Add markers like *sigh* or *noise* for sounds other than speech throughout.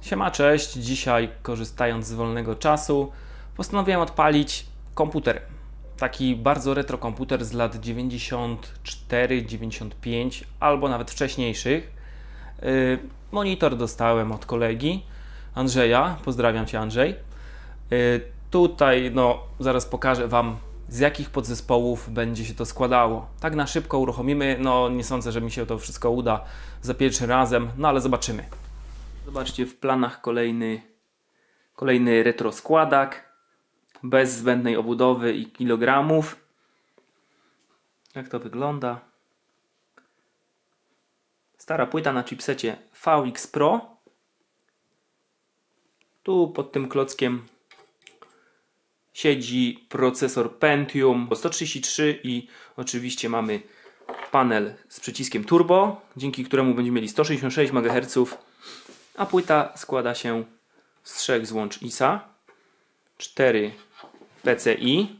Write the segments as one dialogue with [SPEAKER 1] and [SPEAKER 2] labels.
[SPEAKER 1] Siema, cześć. Dzisiaj, korzystając z wolnego czasu, postanowiłem odpalić komputer. Taki bardzo retro komputer z lat 94, 95 albo nawet wcześniejszych. Yy, Monitor dostałem od kolegi Andrzeja. Pozdrawiam Cię, Andrzej. Yy, Tutaj, no, zaraz pokażę Wam, z jakich podzespołów będzie się to składało. Tak na szybko uruchomimy. No, nie sądzę, że mi się to wszystko uda za pierwszym razem, no ale zobaczymy. Zobaczcie, w planach kolejny, kolejny retro składak bez zbędnej obudowy i kilogramów. Jak to wygląda? Stara płyta na chipsecie VX Pro. Tu pod tym klockiem siedzi procesor Pentium 133 i oczywiście mamy panel z przyciskiem turbo, dzięki któremu będziemy mieli 166 MHz, a płyta składa się z trzech złącz ISA, 4 PCI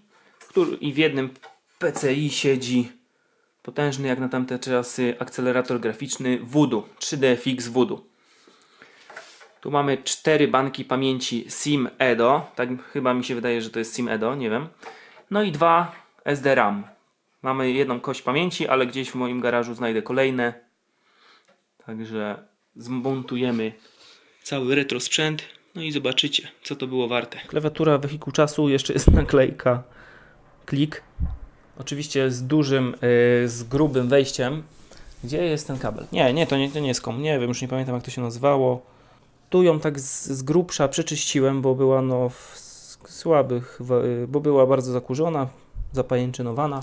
[SPEAKER 1] który, i w jednym PCI siedzi potężny jak na tamte czasy akcelerator graficzny Voodoo, 3DFX Voodoo. Tu mamy cztery banki pamięci SIM Edo. Tak chyba mi się wydaje, że to jest SIM Edo, nie wiem. No i dwa SD-RAM. Mamy jedną kość pamięci, ale gdzieś w moim garażu znajdę kolejne. Także zmontujemy cały retro sprzęt. No i zobaczycie, co to było warte. Klawiatura wehikuł czasu, jeszcze jest *laughs* naklejka klik. Oczywiście z dużym, yy, z grubym wejściem. Gdzie jest ten kabel? Nie, nie, to nie, to nie jest kom. Nie wiem, już nie pamiętam jak to się nazywało. Tu ją tak z, z grubsza przeczyściłem, bo była no w słabych, wa- y, bo była bardzo zakurzona, zapajęczynowana.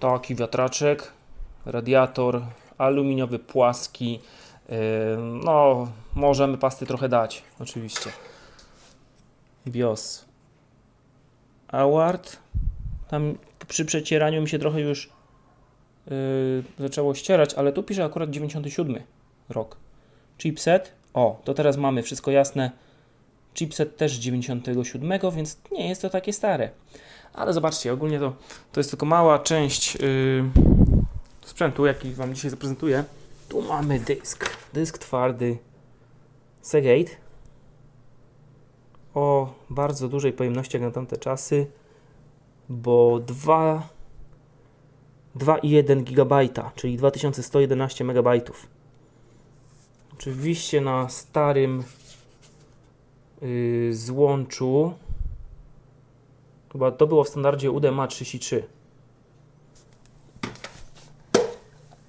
[SPEAKER 1] Taki wiatraczek, radiator aluminiowy, płaski. No, możemy pasty trochę dać, oczywiście. BIOS. Award. Tam przy przecieraniu mi się trochę już yy, zaczęło ścierać, ale tu pisze akurat 97 rok. Chipset. O, to teraz mamy wszystko jasne. Chipset też z 97, więc nie jest to takie stare. Ale zobaczcie, ogólnie to, to jest tylko mała część yy, sprzętu, jaki Wam dzisiaj zaprezentuję. Tu mamy dysk. Dysk twardy Seagate o bardzo dużej pojemności jak na tamte czasy, bo 2 2,1 GB, czyli 2111 MB. Oczywiście na starym yy, złączu chyba to było w standardzie UDMA 33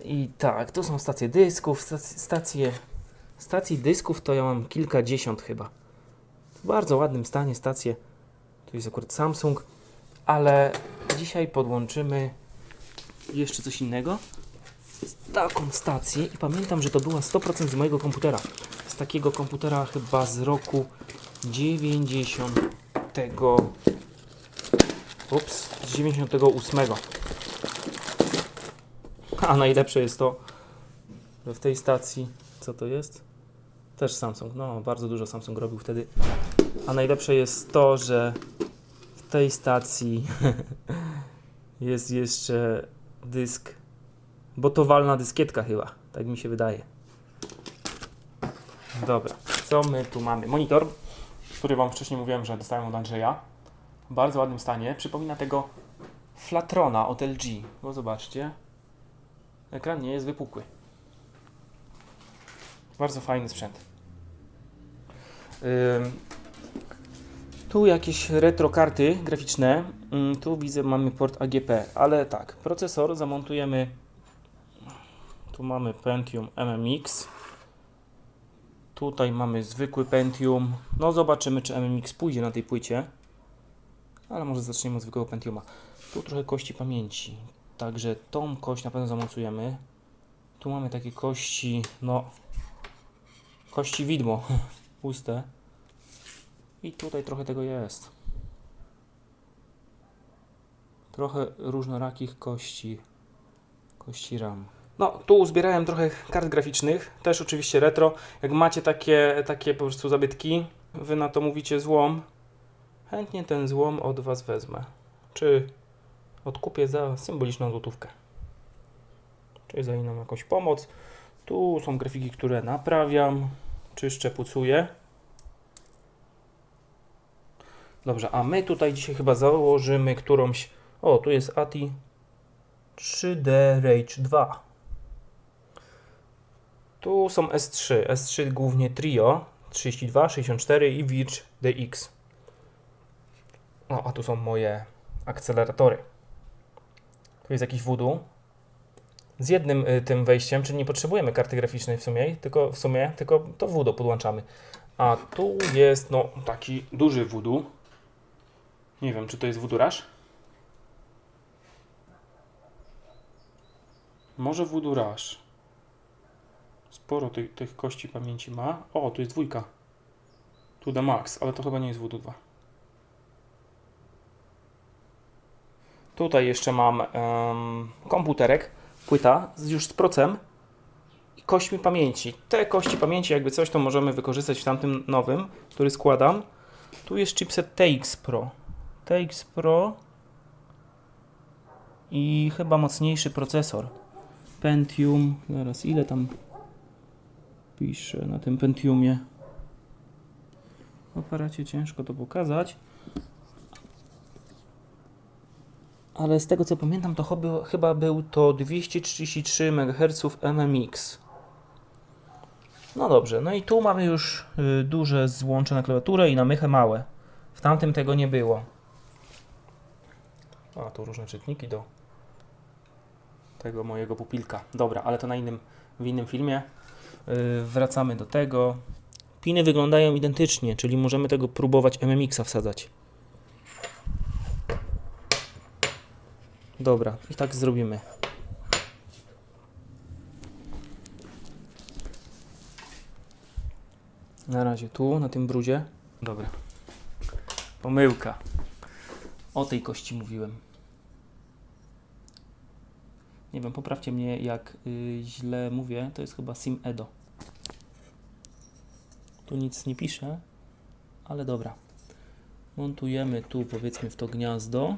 [SPEAKER 1] i tak, to są stacje dysków stac- stacje stacji dysków to ja mam kilkadziesiąt chyba w bardzo ładnym stanie stacje tu jest akurat Samsung ale dzisiaj podłączymy jeszcze coś innego taką stację i pamiętam, że to była 100% z mojego komputera. Z takiego komputera chyba z roku 90. Ups, z 98. A najlepsze jest to, że w tej stacji, co to jest? Też Samsung. No, bardzo dużo Samsung robił wtedy. A najlepsze jest to, że w tej stacji *laughs* jest jeszcze dysk bo to walna dyskietka chyba, tak mi się wydaje. Dobra, co my tu mamy? Monitor, który Wam wcześniej mówiłem, że dostałem od Andrzeja. W bardzo ładnym stanie. Przypomina tego Flatrona od LG. Bo zobaczcie, ekran nie jest wypukły. Bardzo fajny sprzęt. Ym, tu jakieś retro karty graficzne. Ym, tu widzę mamy port AGP, ale tak, procesor zamontujemy tu mamy Pentium MMX. Tutaj mamy zwykły Pentium. No zobaczymy, czy MMX pójdzie na tej płycie. Ale może zaczniemy od zwykłego Pentiuma. Tu trochę kości pamięci. Także tą kość na pewno zamontujemy. Tu mamy takie kości, no... Kości widmo. *laughs* Puste. I tutaj trochę tego jest. Trochę różnorakich kości. Kości RAM. No, tu uzbierałem trochę kart graficznych, też oczywiście retro. Jak macie takie, takie po prostu zabytki, wy na to mówicie złom, chętnie ten złom od Was wezmę. Czy odkupię za symboliczną złotówkę. Czy za inną jakąś pomoc. Tu są grafiki, które naprawiam, czyszczę, pucuję. Dobrze, a my tutaj dzisiaj chyba założymy którąś. O, tu jest ATI 3D Rage 2. Tu są S3. S3 głównie Trio 32, 64 i Virge DX. O, a tu są moje akceleratory. Tu jest jakiś voodoo. Z jednym y, tym wejściem, czyli nie potrzebujemy karty graficznej w sumie, tylko w sumie, tylko to voodoo podłączamy. A tu jest no taki duży voodoo. Nie wiem, czy to jest rush? Może rush. Sporo tych, tych kości pamięci ma. O, tu jest dwójka. Tu the max, ale to chyba nie jest voodoo 2. Tutaj jeszcze mam em, komputerek, płyta już z procem i kośćmi pamięci. Te kości pamięci, jakby coś, to możemy wykorzystać w tamtym nowym, który składam. Tu jest chipset TX Pro. TX Pro i chyba mocniejszy procesor. Pentium, zaraz ile tam pisze na tym Pentiumie. W aparacie ciężko to pokazać. Ale z tego co pamiętam, to chyba, chyba był to 233 MHz MMX. No dobrze, no i tu mamy już y, duże złącze na klawiaturę i na mychę małe. W tamtym tego nie było. A, tu różne czytniki do tego mojego pupilka. Dobra, ale to na innym, w innym filmie. Y, wracamy do tego. Piny wyglądają identycznie, czyli możemy tego próbować MMX-a wsadzać. Dobra, i tak zrobimy. Na razie tu, na tym brudzie. Dobra. Pomyłka. O tej kości mówiłem. Nie wiem, poprawcie mnie, jak y, źle mówię. To jest chyba Sim Edo. Tu nic nie pisze, ale dobra. Montujemy tu, powiedzmy, w to gniazdo.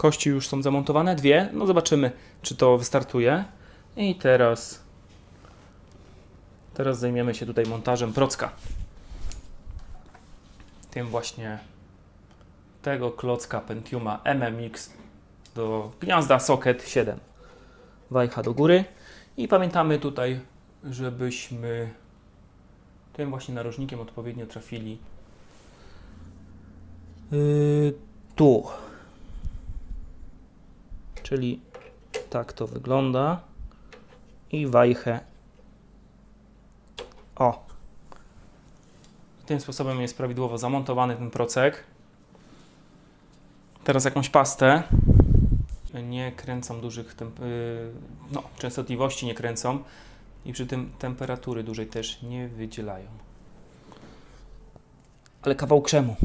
[SPEAKER 1] Kości już są zamontowane, dwie. No zobaczymy, czy to wystartuje. I teraz teraz zajmiemy się tutaj montażem procka. Tym właśnie tego klocka Pentiuma MMX do gniazda socket 7. Wajcha do góry. I pamiętamy tutaj, żebyśmy tym właśnie narożnikiem odpowiednio trafili yy, tu. Czyli tak to wygląda. I wajchę. O. Tym sposobem jest prawidłowo zamontowany ten procek. Teraz jakąś pastę. Nie kręcą dużych yy, no, częstotliwości, nie kręcą. I przy tym temperatury dużej też nie wydzielają. Ale kawał krzemu.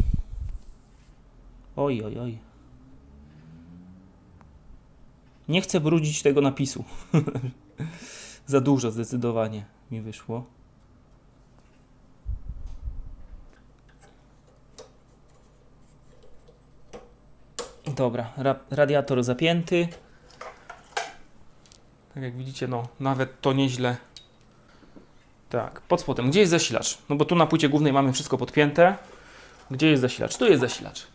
[SPEAKER 1] Oj, oj, oj. Nie chcę brudzić tego napisu. *laughs* Za dużo zdecydowanie mi wyszło. Dobra, ra radiator zapięty. Tak jak widzicie, no nawet to nieźle. Tak, pod spodem. Gdzie jest zasilacz? No bo tu na płycie głównej mamy wszystko podpięte. Gdzie jest zasilacz? Tu jest zasilacz.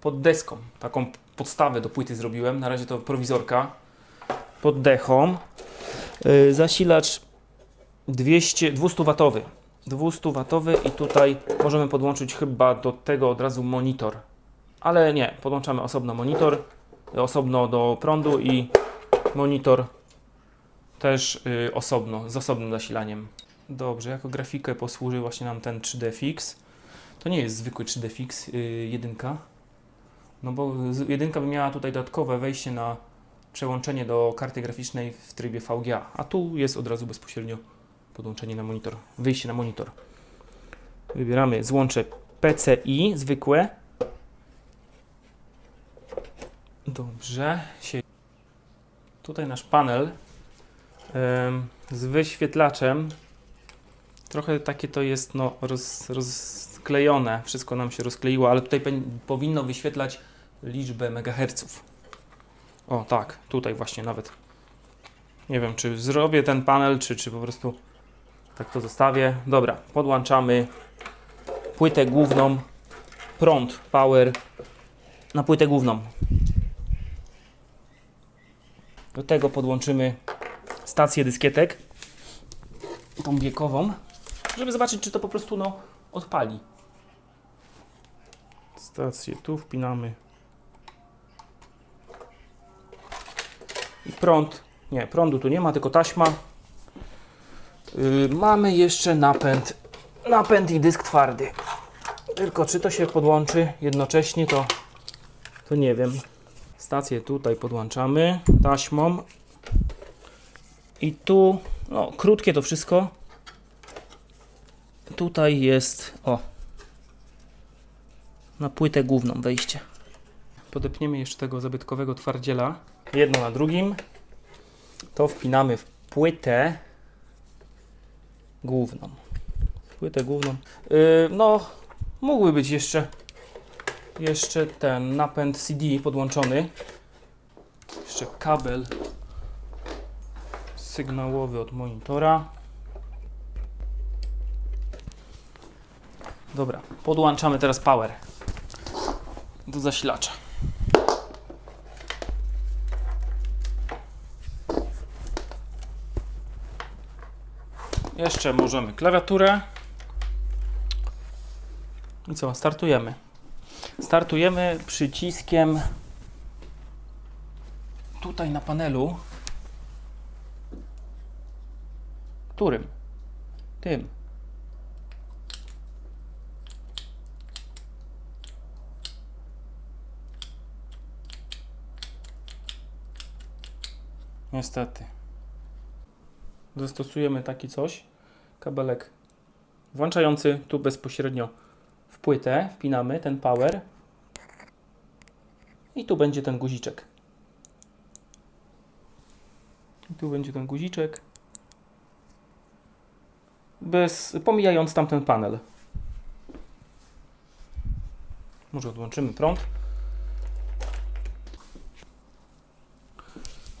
[SPEAKER 1] Pod deską. Taką podstawę do płyty zrobiłem. Na razie to prowizorka. Pod dechą. Yy, zasilacz 200, 200 watowy. 200 watowy i tutaj możemy podłączyć chyba do tego od razu monitor. Ale nie, podłączamy osobno monitor, osobno do prądu i monitor też y, osobno, z osobnym zasilaniem. Dobrze, jako grafikę posłuży właśnie nam ten 3D Fix. To nie jest zwykły 3D Fix y, jedynka, no bo jedynka by miała tutaj dodatkowe wejście na przełączenie do karty graficznej w trybie VGA, a tu jest od razu bezpośrednio podłączenie na monitor, wyjście na monitor. Wybieramy złącze PCI zwykłe. Dobrze. Tutaj nasz panel z wyświetlaczem. Trochę takie to jest no, roz, rozklejone. Wszystko nam się rozkleiło, ale tutaj powinno wyświetlać liczbę megaherców. O tak, tutaj właśnie nawet Nie wiem, czy zrobię ten panel, czy, czy po prostu tak to zostawię. Dobra, podłączamy płytę główną, prąd, power na płytę główną. Do tego podłączymy stację dyskietek, tą wiekową, żeby zobaczyć, czy to po prostu no, odpali. Stację tu wpinamy. Prąd. Nie, prądu tu nie ma, tylko taśma. Yy, mamy jeszcze napęd. Napęd i dysk twardy. Tylko czy to się podłączy jednocześnie, to, to nie wiem. Stację tutaj podłączamy taśmą. I tu, no krótkie to wszystko. Tutaj jest, o, na płytę główną wejście. Podepniemy jeszcze tego zabytkowego twardziela. Jedno na drugim. To wpinamy w płytę główną. Płytę główną. Yy, no, mógłby być jeszcze jeszcze ten napęd CD podłączony. Jeszcze kabel sygnałowy od monitora. Dobra, podłączamy teraz power do zasilacza. Jeszcze możemy klawiaturę. I co, startujemy. Startujemy przyciskiem tutaj na panelu. Którym? Tym. Niestety. Zastosujemy taki coś. Kabelek włączający tu bezpośrednio w płytę. Wpinamy ten power. I tu będzie ten guziczek. I tu będzie ten guziczek. Bez, pomijając tamten panel. Może odłączymy prąd.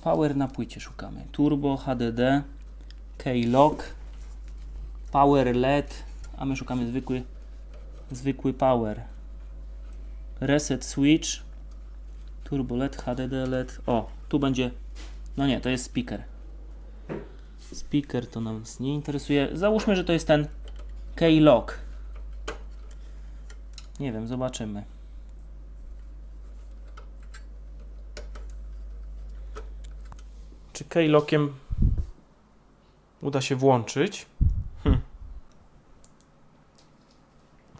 [SPEAKER 1] Power na płycie szukamy. Turbo, HDD, K-Lock, Power LED, a my szukamy zwykły, zwykły Power. Reset Switch, Turbo LED, HDD LED. O, tu będzie. No nie, to jest speaker. Speaker to nas nie interesuje. Załóżmy, że to jest ten K-Lock. Nie wiem, zobaczymy. Czy K-Lockiem uda się włączyć? Hm.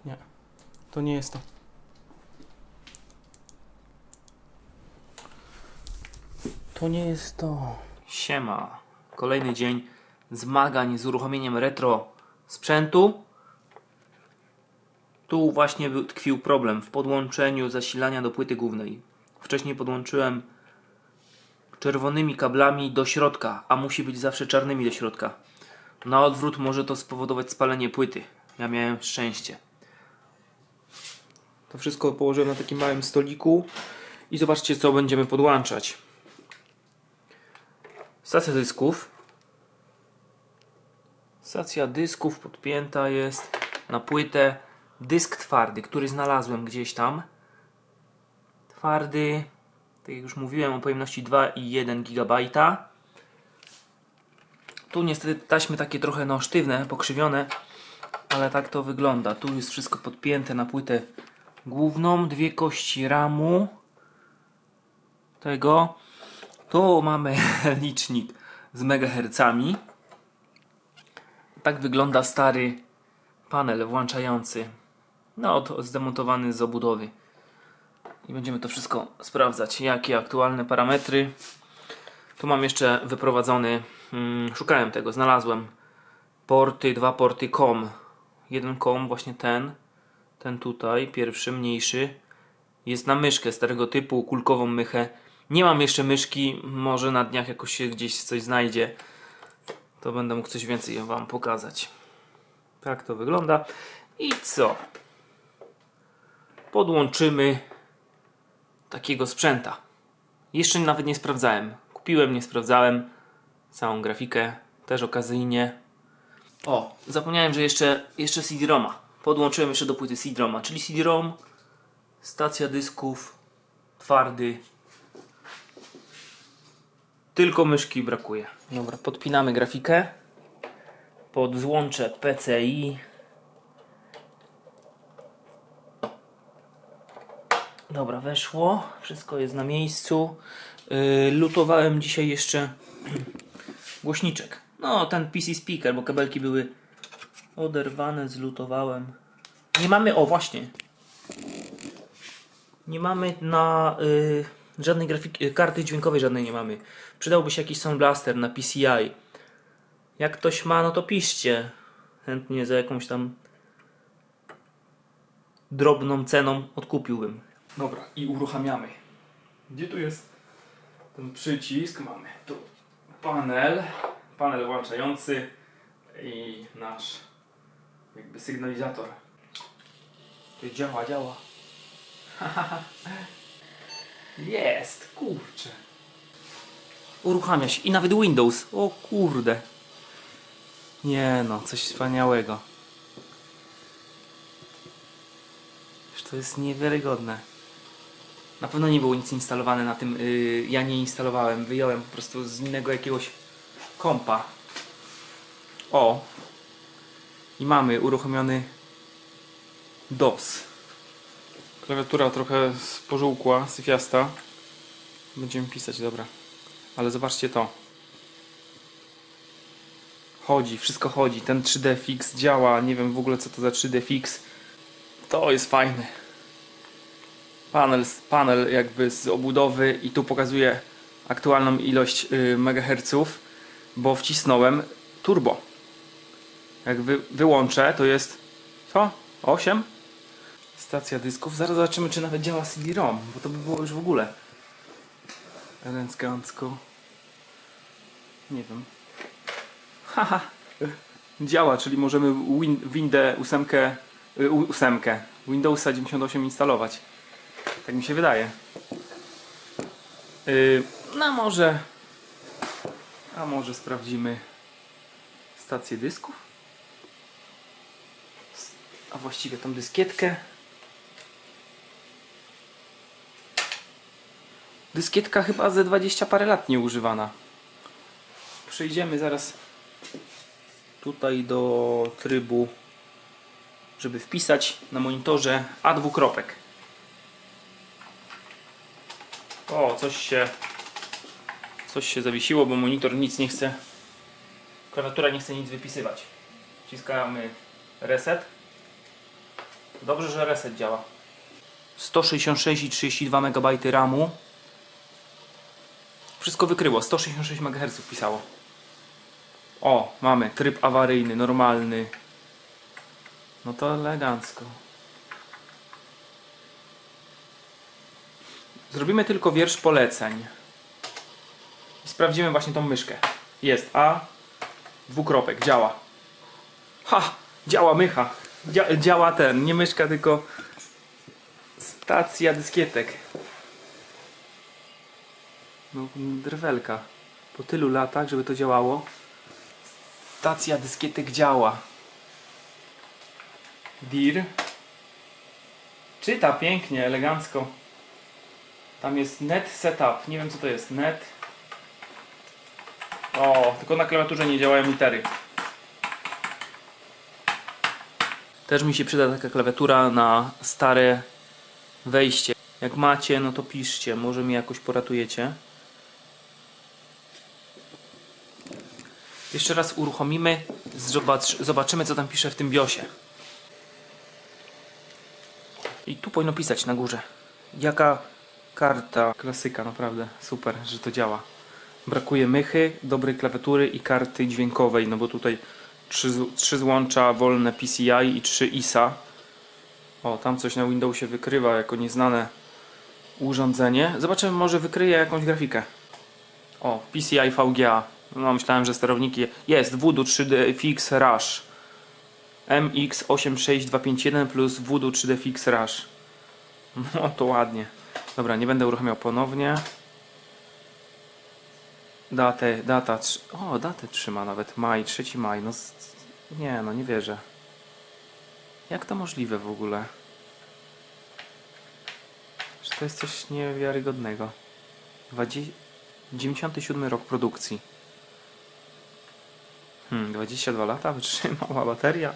[SPEAKER 1] Nie, to nie jest to. To nie jest to. Siema. Kolejny dzień zmagań z uruchomieniem retro sprzętu. Tu właśnie tkwił problem w podłączeniu zasilania do płyty głównej. Wcześniej podłączyłem czerwonymi kablami do środka, a musi być zawsze czarnymi do środka. Na odwrót może to spowodować spalenie płyty. Ja miałem szczęście. To wszystko położyłem na takim małym stoliku i zobaczcie co będziemy podłączać. Stacja dysków. Stacja dysków podpięta jest na płytę dysk twardy, który znalazłem gdzieś tam. Twardy, tak jak już mówiłem, o pojemności 2,1 GB. Tu niestety taśmy takie trochę no sztywne, pokrzywione, ale tak to wygląda. Tu jest wszystko podpięte na płytę główną, dwie kości ramu tego. Tu mamy *laughs* licznik z megahercami. Tak wygląda stary panel włączający. No, to zdemontowany z obudowy. I będziemy to wszystko sprawdzać. Jakie aktualne parametry. Tu mam jeszcze wyprowadzony. Mm, szukałem tego, znalazłem. Porty, dwa porty COM. Jeden COM, właśnie ten. Ten tutaj, pierwszy, mniejszy. Jest na myszkę starego typu, kulkową mychę. Nie mam jeszcze myszki, może na dniach jakoś się gdzieś coś znajdzie. To będę mógł coś więcej Wam pokazać. Tak to wygląda. I co? Podłączymy takiego sprzęta. Jeszcze nawet nie sprawdzałem. Kupiłem, nie sprawdzałem. całą grafikę, też okazyjnie. O, zapomniałem, że jeszcze, jeszcze CD-ROMa. Podłączyłem jeszcze do płyty CD-ROMa, czyli CD-ROM, stacja dysków, twardy. Tylko myszki brakuje. Dobra, podpinamy grafikę pod złącze PCI. Dobra, weszło. Wszystko jest na miejscu. Yy, lutowałem dzisiaj jeszcze *clears throat* głośniczek. No, ten PC speaker, bo kabelki były oderwane, zlutowałem. Nie mamy, o właśnie. Nie mamy na y, żadnej grafiki, y, karty dźwiękowej żadnej nie mamy. Przydałby się jakiś Sound Blaster na PCI. Jak ktoś ma, no to piszcie. Chętnie za jakąś tam drobną ceną odkupiłbym. Dobra, i uruchamiamy. Gdzie tu jest ten przycisk? Mamy tu panel, panel włączający i nasz jakby sygnalizator. To działa, działa. *laughs* Jest, kurczę. Uruchamia się i nawet Windows. O kurde. Nie no, coś wspaniałego. Już to jest niewiarygodne. Na pewno nie było nic instalowane na tym. Yy, ja nie instalowałem, wyjąłem po prostu z innego jakiegoś kompa. O! I mamy uruchomiony DOS. Klawiatura trochę spożółkła, syfiasta. Będziemy pisać, dobra. Ale zobaczcie to. Chodzi, wszystko chodzi. Ten 3D Fix działa. Nie wiem w ogóle co to za 3D Fix. To jest fajne. Panel, panel jakby z obudowy i tu pokazuje aktualną ilość y, megaherców, bo wcisnąłem turbo. Jak wy, wyłączę, to jest co? 8? Stacja dysków. Zaraz zobaczymy, czy nawet działa CD-ROM, bo to by było już w ogóle elegancko. Nie wiem. Haha. Działa, czyli możemy win, Windę 8, y, 8, Windowsa 98 instalować. Tak mi się wydaje. Yy, no może. A może sprawdzimy stację dysków? A właściwie tą dyskietkę. Dyskietka chyba ze 20 parę lat nie używana. Przejdziemy zaraz tutaj do trybu, żeby wpisać na monitorze A dwukropek. O, coś się coś się zawiesiło, bo monitor nic nie chce klawiatura nie chce nic wypisywać. Wciskamy reset. Dobrze, że reset działa. 166 i 32 MB RAMu. Wszystko wykryło. 166 MHz pisało. O, mamy tryb awaryjny, normalny. No to elegancko. Zrobimy tylko wiersz poleceń. Sprawdzimy właśnie tą myszkę. Jest A, dwukropek, działa. Ha! Działa mycha. Dzia działa ten, nie myszka, tylko stacja dyskietek. No, drwelka. Po tylu latach, żeby to działało, stacja dyskietek działa. DIR. Czyta pięknie, elegancko. Tam jest net setup. Nie wiem co to jest. Net. O, tylko na klawiaturze nie działają litery. Też mi się przyda taka klawiatura na stare wejście. Jak macie, no to piszcie. Może mi jakoś poratujecie. Jeszcze raz uruchomimy. Zobacz, zobaczymy co tam pisze w tym BIOSie. I tu powinno pisać na górze. Jaka karta? Klasyka, naprawdę. Super, że to działa. Brakuje mychy, dobrej klawiatury i karty dźwiękowej, no bo tutaj trzy, trzy złącza wolne PCI i trzy ISA. O, tam coś na Windowsie wykrywa jako nieznane urządzenie. Zobaczymy, może wykryje jakąś grafikę. O, PCI VGA. No, myślałem, że sterowniki. Jest Voodoo 3D Fix Rush. MX86251 plus Voodoo 3D Fix Rush. *laughs* No to ładnie. Dobra, nie będę uruchamiał ponownie. Datę, data, o datę trzyma nawet, maj, 3 maj, no nie no nie wierzę. Jak to możliwe w ogóle? Że to jest coś niewiarygodnego. 20, 97 rok produkcji. Hmm, 22 lata wytrzymała bateria.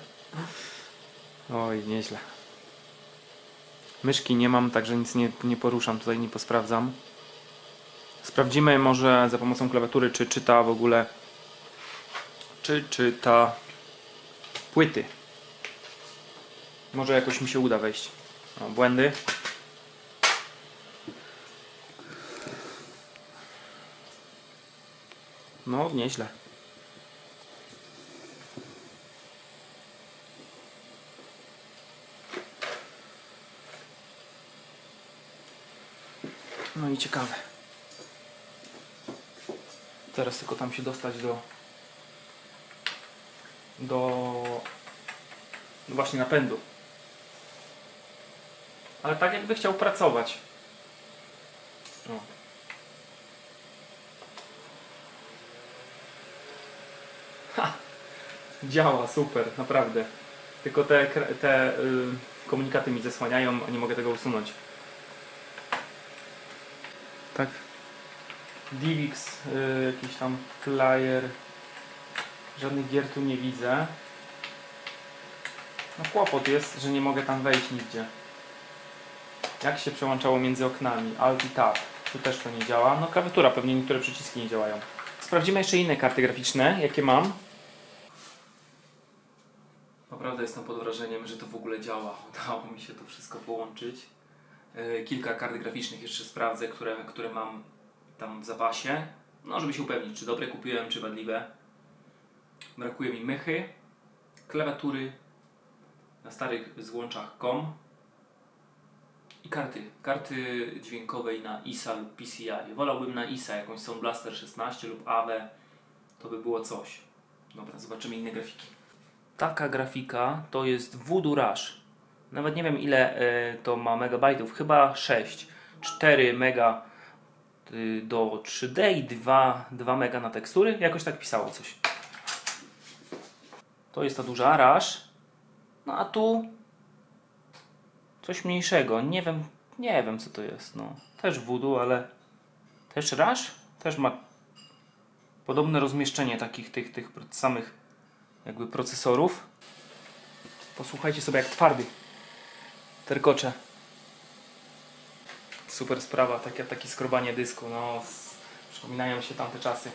[SPEAKER 1] Oj, nieźle. Myszki nie mam, także nic nie, nie poruszam, tutaj nie posprawdzam. Sprawdzimy może za pomocą klawiatury, czy czyta w ogóle, czy czyta płyty. Może jakoś mi się uda wejść. O, błędy. No, nieźle. No i ciekawe. Teraz tylko tam się dostać do do no właśnie napędu. Ale tak jakby chciał pracować. O. Ha! Działa, super, naprawdę. Tylko te, te y, komunikaty mi zasłaniają, a nie mogę tego usunąć. Tak. Divix, y, jakiś tam player. Żadnych gier tu nie widzę. No kłopot jest, że nie mogę tam wejść nigdzie. Jak się przełączało między oknami? Alt i Tab. Tu też to nie działa. No klawiatura, pewnie niektóre przyciski nie działają. Sprawdzimy jeszcze inne karty graficzne, jakie mam. Naprawdę jestem pod wrażeniem, że to w ogóle działa. Udało mi się to wszystko połączyć. Yy, Kilka kart graficznych jeszcze sprawdzę, które, które mam tam w zapasie. No, żeby się upewnić, czy dobre kupiłem, czy wadliwe. Brakuje mi mychy, klawiatury na starych złączach COM i karty. Karty dźwiękowej na ISA lub PCI. Wolałbym na ISA jakąś Sound Blaster 16 lub AVE. To by było coś. Dobra, zobaczymy inne grafiki. Taka grafika to jest Voodoo Rush. Nawet nie wiem ile y, to ma megabajtów. Chyba 6. 4 mega do 3D i 2, 2 mega na tekstury. Jakoś tak pisało coś. To jest ta duża Rush. No a tu coś mniejszego. Nie wiem, nie wiem co to jest. No. Też Voodoo, ale też Rush. Też ma podobne rozmieszczenie takich tych, tych samych jakby procesorów. Posłuchajcie sobie jak twardy terkocze. Super sprawa, takie, takie skrobanie dysku. No, przypominają się tamte czasy.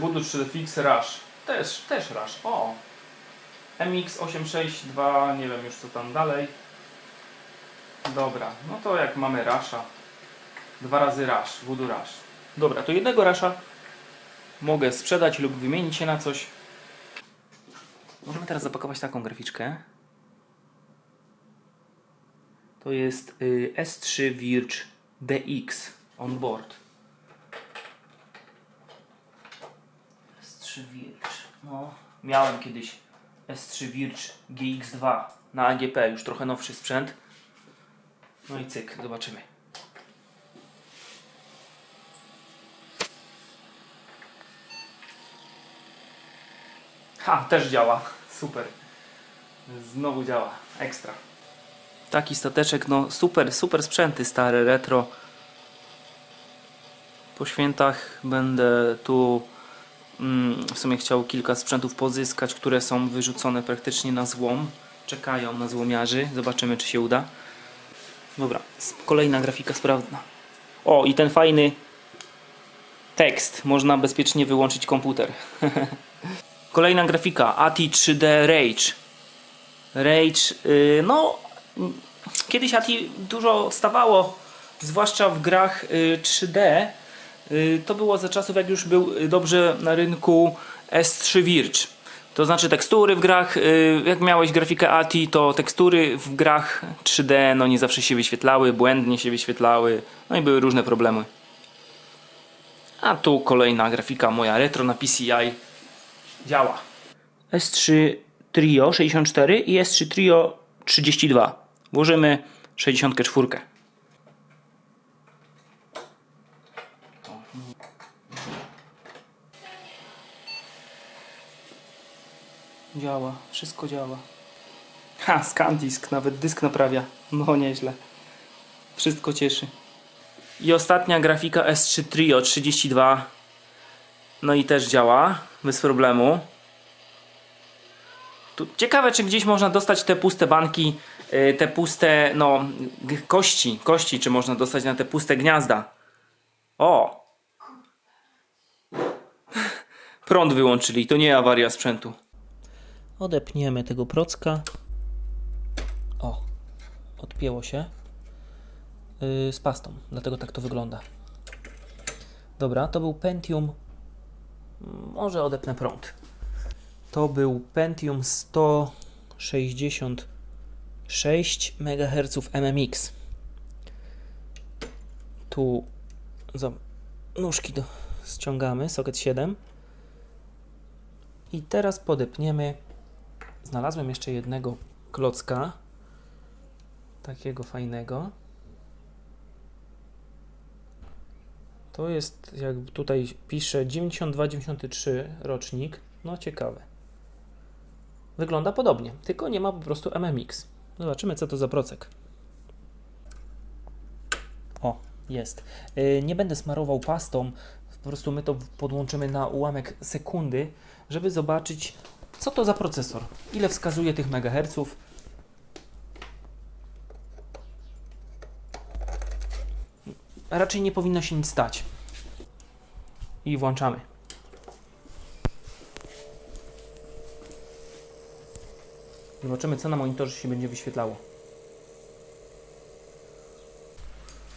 [SPEAKER 1] Voodoo 3D Fix Rush. Też, też Rush. O! MX862, nie wiem już co tam dalej. Dobra, no to jak mamy Rasha. Dwa razy Rush, Voodoo Rush. Dobra, to jednego Rasha mogę sprzedać lub wymienić się na coś. Możemy teraz zapakować taką graficzkę. To jest y, S3 Virge DX on board. S3 Virge. No, miałem kiedyś S3 Virge GX2 na AGP, już trochę nowszy sprzęt. No i cyk, zobaczymy. Ha, też działa. Super. Znowu działa. Ekstra. Taki stateczek, no super, super sprzęty stare, retro. Po świętach będę tu mm, w sumie chciał kilka sprzętów pozyskać, które są wyrzucone praktycznie na złom. Czekają na złomiarzy. Zobaczymy, czy się uda. Dobra, kolejna grafika sprawdna. O, i ten fajny tekst. Można bezpiecznie wyłączyć komputer. *laughs* Kolejna grafika ATI 3D Rage. Rage, yy, no kiedyś ATI dużo stawało, zwłaszcza w grach yy, 3D. Yy, to było za czasów, jak już był y, dobrze na rynku S3 Virge. To znaczy tekstury w grach, jak miałeś grafikę ATI, to tekstury w grach 3D no nie zawsze się wyświetlały, błędnie się wyświetlały, no i były różne problemy. A tu kolejna grafika moja retro na PCI działa. S3 Trio 64 i S3 Trio 32. Włożymy 64. Działa, wszystko działa. Ha, ScanDisk, nawet dysk naprawia. No nieźle. Wszystko cieszy. I ostatnia grafika S3 Trio 32. No i też działa, bez problemu. Tu ciekawe, czy gdzieś można dostać te puste banki, y, te puste, no, kości, kości, czy można dostać na te puste gniazda. O! Prąd wyłączyli, to nie awaria sprzętu. Odepniemy tego procka. O, odpięło się. Yy, z pastą, dlatego tak to wygląda. Dobra, to był Pentium. Może odepnę prąd. To był Pentium 166 MHz MMX. Tu za nóżki do, ściągamy, socket 7. I teraz podepniemy. Znalazłem jeszcze jednego klocka. Takiego fajnego. To jest, jak tutaj pisze, 92-93 rocznik. No ciekawe. Wygląda podobnie, tylko nie ma po prostu MMX. Zobaczymy, co to za procek. O, jest. Yy, nie będę smarował pastą, po prostu my to podłączymy na ułamek sekundy, żeby zobaczyć, co to za procesor. Ile wskazuje tych megaherców. Raczej nie powinno się nic stać. I włączamy. Zobaczymy, co na monitorze się będzie wyświetlało.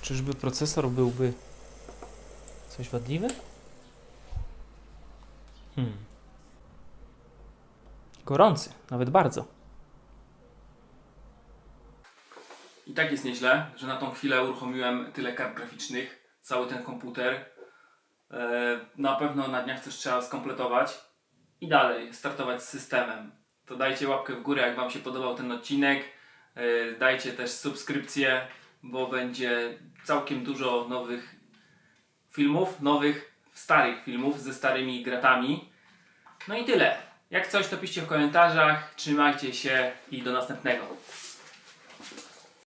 [SPEAKER 1] Czyżby procesor byłby coś wadliwy? Hmm. Gorący, nawet bardzo. I tak jest nieźle, że na tą chwilę uruchomiłem tyle kart graficznych, cały ten komputer. E, Na pewno na dniach coś trzeba skompletować i dalej startować z systemem. To dajcie łapkę w górę, jak Wam się podobał ten odcinek. E, Dajcie też subskrypcję, bo będzie całkiem dużo nowych filmów, nowych, starych filmów ze starymi gratami. No i tyle. Jak coś, to piszcie w komentarzach. Trzymajcie się i do następnego.